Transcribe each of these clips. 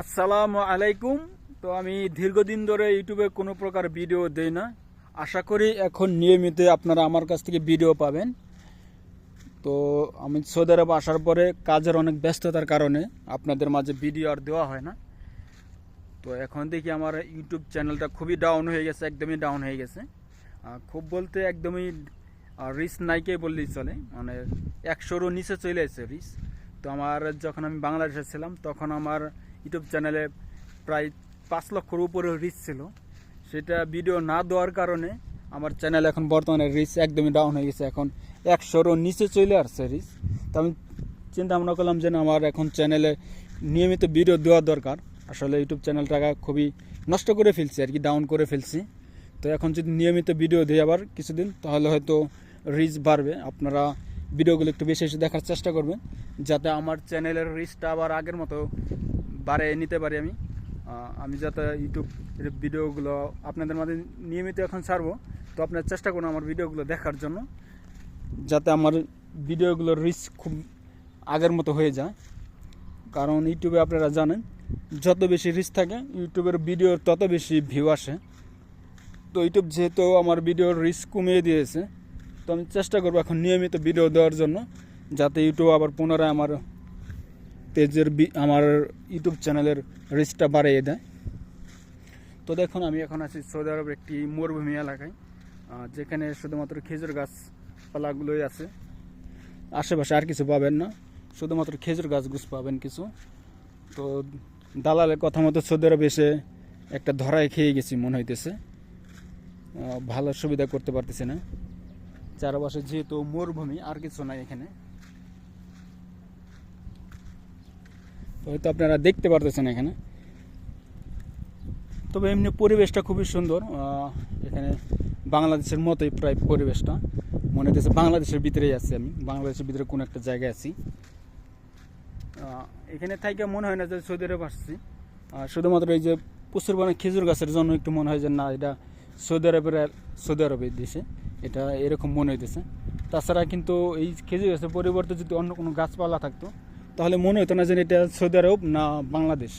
আসসালামু আলাইকুম। তো আমি দীর্ঘদিন ধরে ইউটিউবে কোনো প্রকার ভিডিও দেই না। আশা করি এখন নিয়মিত আপনারা আমার কাছ থেকে ভিডিও পাবেন। তো আমি সৌদি আরব আসার পরে কাজের অনেক ব্যস্ততার কারণে আপনাদের মাঝে ভিডিও আর দেওয়া হয় না। তো এখন দেখি আমার ইউটিউব চ্যানেলটা খুবই ডাউন হয়ে গেছে, একদমই ডাউন হয়ে গেছে। খুব বলতে একদমই রিস নাইকে বললেই চলে। মানে একশোরও নিচে চলে এসেছে রিস তো আমার যখন আমি বাংলাদেশে ছিলাম, তখন আমার ইউটিউব চ্যানেলে প্রায় পাঁচ লক্ষর উপরে রিচ ছিল। সেটা ভিডিও না দেওয়ার কারণে আমার চ্যানেল এখন বর্তমানে রিচ একদমই ডাউন হয়ে গেছে। এখন একশোরও নিচে চলে আসছে রিচ তো আমি চিন্তা ভাবনা করলাম যে আমার এখন চ্যানেলে নিয়মিত ভিডিও দেওয়া দরকার। আসলে ইউটিউব চ্যানেলটাকে খুবই নষ্ট করে ফেলছি আর কি ডাউন করে ফেলছি। তো এখন যদি নিয়মিত ভিডিও দিই আবার কিছুদিন, তাহলে হয়তো রিচ বাড়বে। আপনারা ভিডিওগুলো একটু বেশি বেশি দেখার চেষ্টা করবেন, যাতে আমার চ্যানেলের রিচটা আবার আগের মতো বাড়িয়ে নিতে পারি আমি। আমি যাতে ইউটিউব ভিডিওগুলো আপনাদের মাঝে নিয়মিত এখন ছাড়বো, তো আপনার চেষ্টা করুন আমার ভিডিওগুলো দেখার জন্য, যাতে আমার ভিডিওগুলোর রিচ খুব আগের মতো হয়ে যায়। কারণ ইউটিউবে আপনারা জানেন, যত বেশি রিচ থাকে, ইউটিউবের ভিডিওর তত বেশি ভিউ আসে। তো ইউটিউব যেহেতু আমার ভিডিওর রিচ কমিয়ে দিয়েছে, তো আমি চেষ্টা করব এখন নিয়মিত ভিডিও দেওয়ার জন্য, যাতে ইউটিউব আবার পুনরায় আমার পেজের আমার ইউটিউব চ্যানেলের রিচটা বাড়িয়ে দেয়। তো দেখুন, আমি এখন আছি সৌদি আরবের একটি মরুভূমি এলাকায় যেখানে শুধুমাত্র খেজুর গাছপালাগুলোই আছে। আশেপাশে আর কিছু পাবেন না, শুধুমাত্র খেজুর গাছগুছ পাবেন কিছু। তো দালালের কথা মতো সৌদি আরব এসে একটা ধরায় খেয়ে গেছি মনে হইতেছে। ভালো সুবিধা করতে পারতেছে না। চারপাশে যেহেতু মরুভূমি, আর কিছু নাই এখানে। হয়তো আপনারা দেখতে পারতেছেন এখানে। তবে এমনি পরিবেশটা খুবই সুন্দর। এখানে বাংলাদেশের মতোই প্রায় পরিবেশটা। মনে হচ্ছে বাংলাদেশের ভিতরেই আছি আমি। বাংলাদেশের ভিতরে কোনো একটা জায়গায় আছি। এখানে থাইকে মনে হয় না যে সৌদি আরব আসছি। শুধুমাত্র এই যে প্রচুর পরিমাণে খেজুর গাছের জন্য একটু মনে হয় যে না, এটা সৌদি আরবের সৌদি আরবের দেশে। এটা এরকম মনে হইতেছে। তাছাড়া কিন্তু এই খেজুর গাছের পরিবর্তে যদি অন্য কোনো গাছপালা থাকতো তাহলে মনে হতো না যে এটা সৌদি আরব না বাংলাদেশ।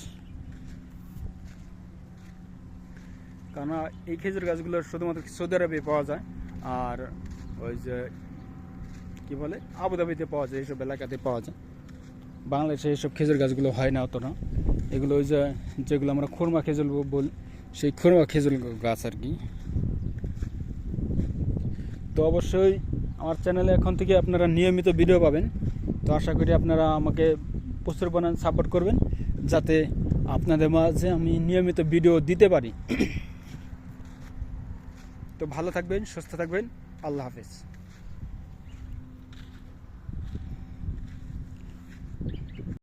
কারণ এই খেজুর গাছগুলো শুধুমাত্র সৌদি আরবে পাওয়া যায়, আর ওই যে কি বলে, আবুধাবিতে পাওয়া যায়, এইসব এলাকাতে পাওয়া যায়। বাংলাদেশে এইসব খেজুর গাছগুলো হয় না অতটা এগুলো ওই যে যেগুলো আমরা খুরমা খেজুর বলি, সেই খুরমা খেজুর গাছ আর কি। তো অবশ্যই আমার চ্যানেলে এখন থেকে আপনারা নিয়মিত ভিডিও পাবেন। তো আশা করি আপনারা আমাকে প্রচুর পরিমাণ সাপোর্ট করবেন, যাতে আপনাদের মাঝে আমি নিয়মিত ভিডিও দিতে পারি। তো ভালো থাকবেন, সুস্থ থাকবেন, আল্লাহ হাফেজ।